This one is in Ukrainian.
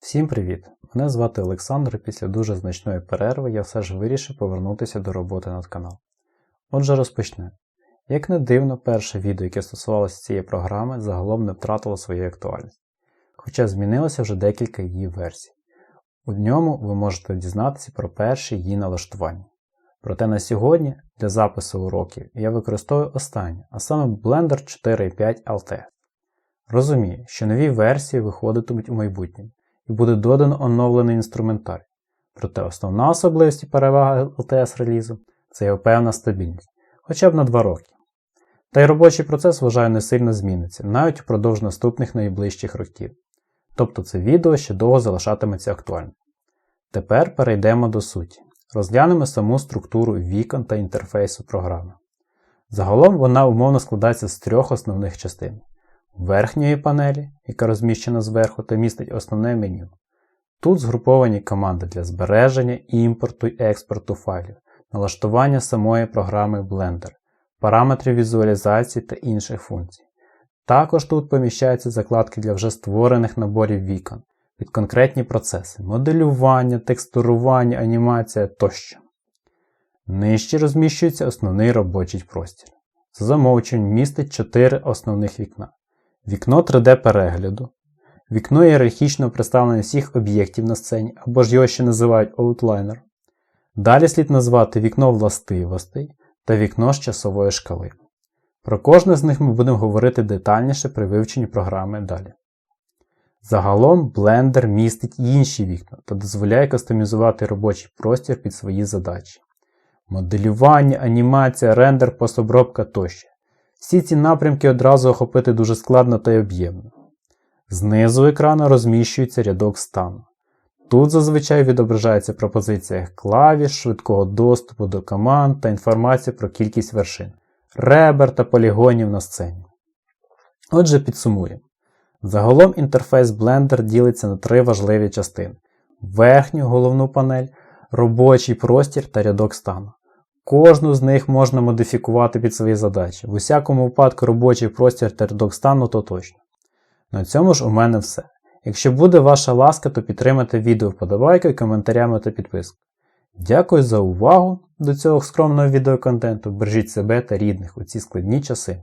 Всім привіт! Мене звати Олександр і після дуже значної перерви я все ж вирішив повернутися до роботи над каналом. Отже, розпочнемо. Як не дивно, перше відео, яке стосувалося цієї програми, загалом не втратило своєї актуальності, хоча змінилося вже декілька її версій. У ньому ви можете дізнатися про перші її налаштування. Проте на сьогодні для запису уроків я використовую останнє, а саме Blender 4.5 LTS. Розумію, що нові версії виходитимуть у майбутньому і буде додано оновлений інструментарій. Проте основна особливість і перевага LTS релізу це його певна стабільність, хоча б на 2 роки. Та й робочий процес, вважаю, не сильно зміниться, навіть впродовж наступних найближчих років. Тобто це відео ще довго залишатиметься актуальним. Тепер перейдемо до суті. Розглянемо саму структуру вікон та інтерфейсу програми. Загалом вона умовно складається з трьох основних частин верхньої панелі, яка розміщена зверху та містить основне меню. Тут згруповані команди для збереження, імпорту і експорту файлів, налаштування самої програми Blender, параметри візуалізації та інших функцій. Також тут поміщаються закладки для вже створених наборів вікон під конкретні процеси моделювання, текстурування, анімація тощо. Нижче розміщується основний робочий простір. За замовчуванням містить 4 основних вікна. Вікно 3D-перегляду, вікно ієрархічного представлення всіх об'єктів на сцені, або ж його ще називають Outliner. Далі слід назвати вікно властивостей та вікно з часової шкали. Про кожне з них ми будемо говорити детальніше при вивченні програми далі. Загалом Blender містить інші вікна та дозволяє кастомізувати робочий простір під свої задачі. Моделювання, анімація, рендер, постобробка тощо. Всі ці напрямки одразу охопити дуже складно та й об'ємно. Знизу екрану розміщується рядок стану. Тут зазвичай відображається пропозиція клавіш, швидкого доступу до команд та інформація про кількість вершин, ребер та полігонів на сцені. Отже, підсумуємо. Загалом інтерфейс Blender ділиться на три важливі частини: верхню головну панель, робочий простір та рядок стану. Кожну з них можна модифікувати під свої задачі. В усякому випадку робочий простір та рядок стану то точно. На цьому ж у мене все. Якщо буде ваша ласка, то підтримайте відео вподобайкою, коментарями та підпискою. Дякую за увагу до цього скромного відеоконтенту. Бережіть себе та рідних у ці складні часи.